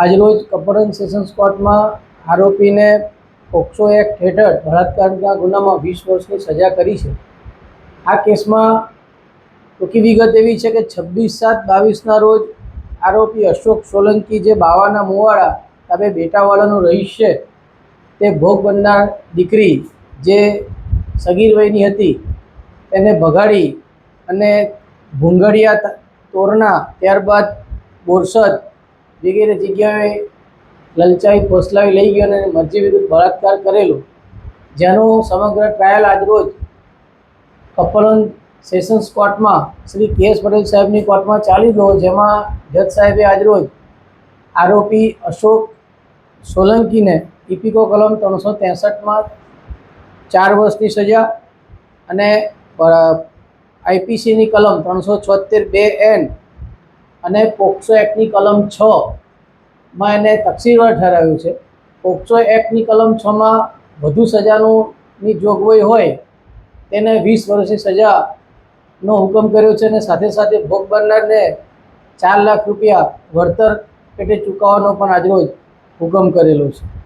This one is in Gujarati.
આજરોજ કપડન સેશન્સ કોર્ટમાં આરોપીને પોક્સો એક્ટ હેઠળ બળાત્કારના ગુનામાં વીસ વર્ષની સજા કરી છે. આ કેસમાં ટૂંકી વિગત એવી છે કે છવ્વીસ સાત બાવીસના રોજ આરોપી અશોક સોલંકી જે બાવાના મુવાડા તાબે બેટાવાળાનો રહીશ છે તે ભોગ બનનાર દીકરી જે સગીર વયની હતી તેને ભગાડી અને ભૂંગળિયા તોરણા ત્યારબાદ બોરસદ વગેરે જગ્યાએ લલચાઈ ફોસલાવી લઈ ગયો અને મરજી વિરુદ્ધ બળાત્કાર કરેલો. જેનો સમગ્ર ટ્રાયલ આજરોજ કપડન સેશન્સ કોર્ટમાં શ્રી કે એસ પટેલ સાહેબની કોર્ટમાં ચાલી ગયો, જેમાં જજ સાહેબે આજરોજ આરોપી અશોક સોલંકીને ઇપિકો કલમ ત્રણસો ત્રેસઠમાં ચાર વર્ષની સજા અને આઈપીસીની કલમ ત્રણસો છોતેર બે એન અને પોક્સો એક્ટની કલમ છમાં એને તકસીરવાર ઠરાવ્યું છે. પોક્સો એક્ટની કલમ છમાં વધુ સજાનું જોગવાઈ હોય તેને વીસ વર્ષની સજાનો હુકમ કર્યો છે અને સાથે સાથે ભોગ બનનારને ચાર લાખ રૂપિયા વળતર પેટે ચૂકવવાનો પણ આજરોજ હુકમ કરેલો છે.